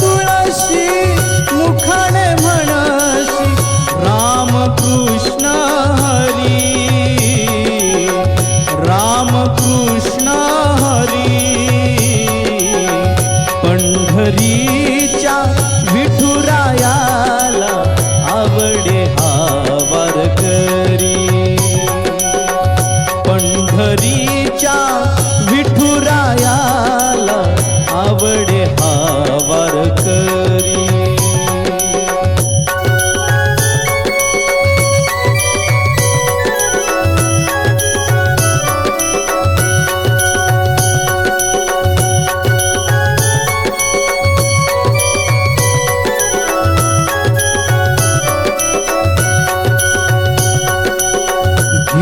ತುಳಸಿ ಮುಖಣೆ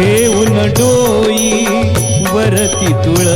घेऊन डोई वरती तुळ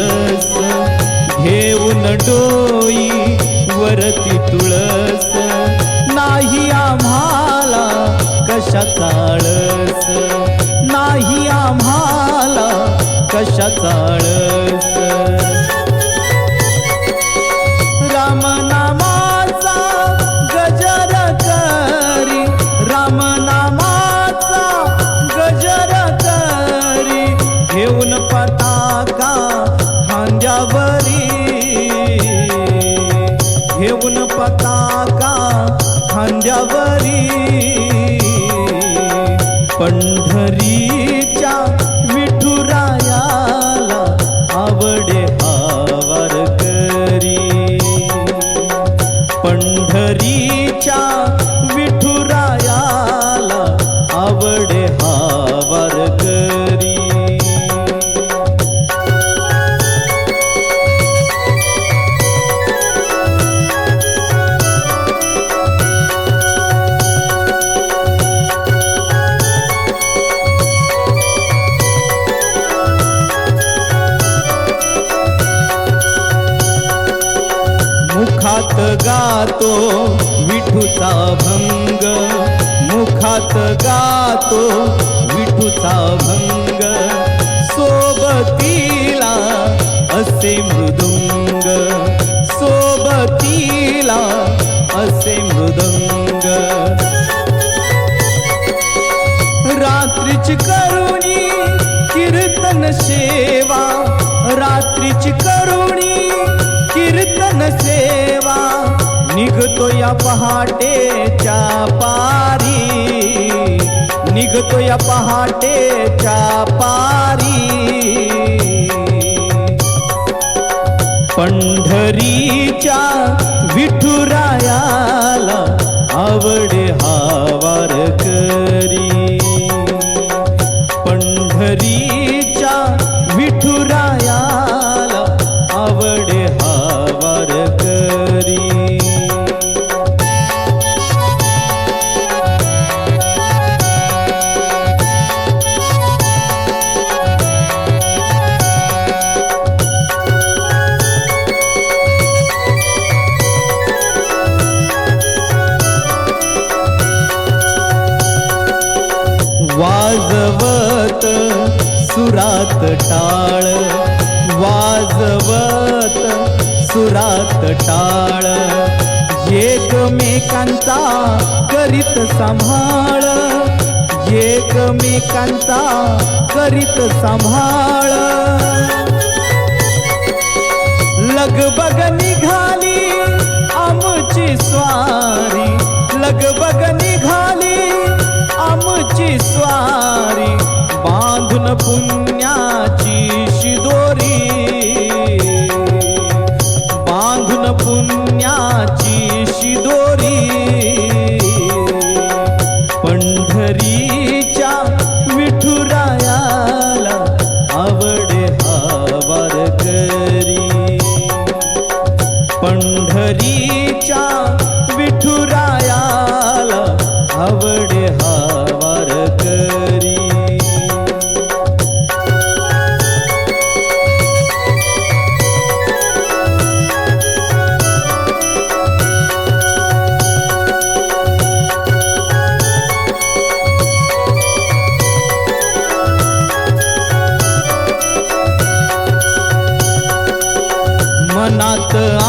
मुखात गातो विठूचा भंग. मुखात गातो विठूचा भंग. सोबतीला असे मृदुंग. सोबतीला असे मृदुंग. या पहाटेच्या पारी. निघतो या पहाटेच्या पारी. पंढरीच्या विठुरायाला आवडे हा वाजवत सुरात टाळ. वाजवत सुरात टाळ. एकमेकांचा करीत सांभाळ. एकमेकांचा करीत सांभाळ. लगबग निघाली आमची स्वारी. लगबग बांधून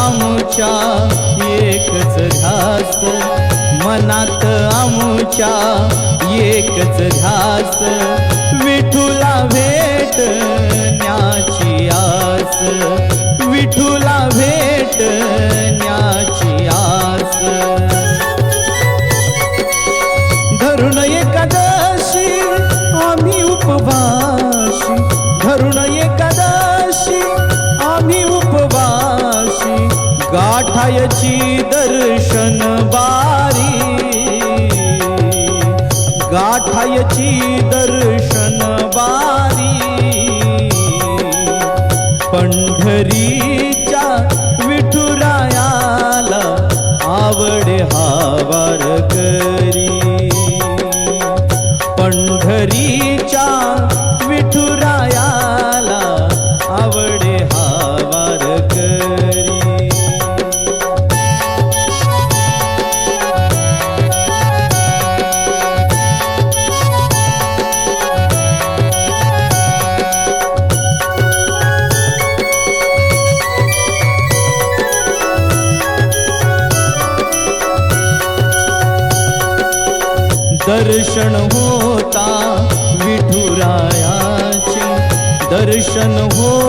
आमच्या एकच ध्यास मनात आमच्या एकच ध्यास विठुला भेट न्याची आस. गाठायची दर्शन बा दर्शन होता विठुरायाचे. दर्शन होता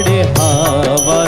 आवडे हा